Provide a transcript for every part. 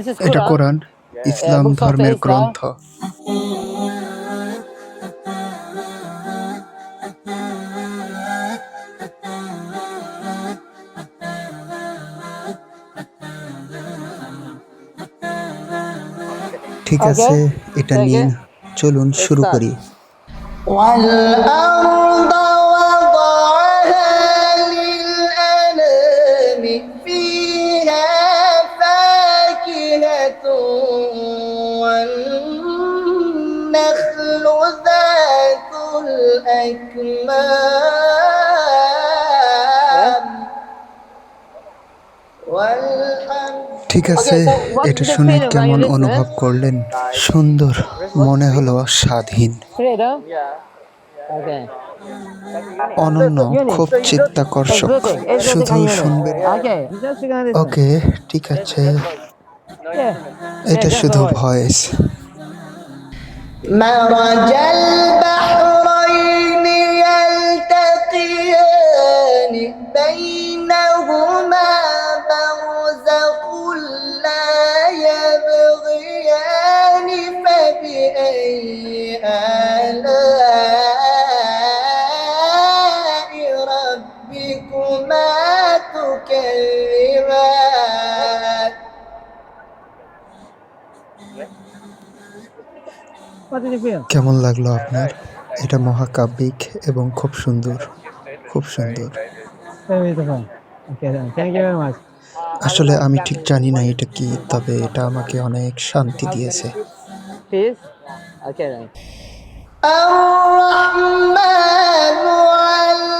This is এটা Quran. Quran Islam books of ধর্মের Islam. গ্রন্থ ঠিক Okay. আছে এটা Okay. নিন চলুন শুরু start. করি والأرض وضعها للأنام والنخل ذات الأكمام والحب ঠিক আছে so what এটা is the শুনে feeling when you কেমন listen? অনুভব করলেন সুন্দর মনে হলো স্বাধীন Fredo? Okay. অনন্য খুব চিত্তাকর্ষক Exotic. Exotic শুধু and unique. শুনবেন Okay. Just you can listen. ওকে ঠিক আছে Yeah. এটা just শুধু a word. ভয়েস ما رجل কেমন লাগলো আপনার এটা মহাকাব্যিক এবং খুব সুন্দর খুব সুন্দর Very beautiful. Okay, then. Thank you very much. আসলে আমি ঠিক জানি না এটা কি তবে এটা আমাকে অনেক শান্তি দিয়েছে Peace. Okay, then. الرحمن علم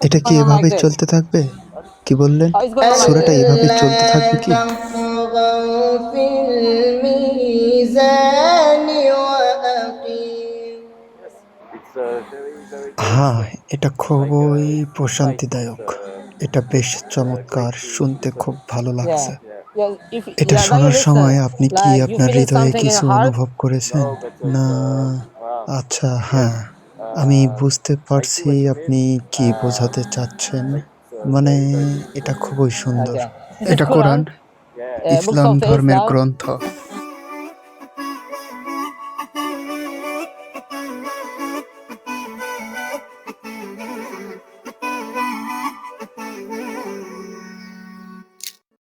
এটা কি এভাবে চলতে থাকবে? কি বললেন? সুরাটা এভাবে চলতে থাকবে কি? হ্যাঁ এটা খুবই প্রশান্তিদায়ক। এটা বেশ চমৎকার শুনতে খুব ভালো লাগছে। এটা শোনার সময় আপনি কি আপনার হৃদয়ে কিছু অনুভব করেছেন? না। আচ্ছা হ্যাঁ। আমি বুঝতে পারছি আপনি কি বোঝাতে চাচ্ছেন। মানে এটা খুবই সুন্দর। is এটা. কোরআন uh, ইসলাম ধর্মের গ্রন্থ।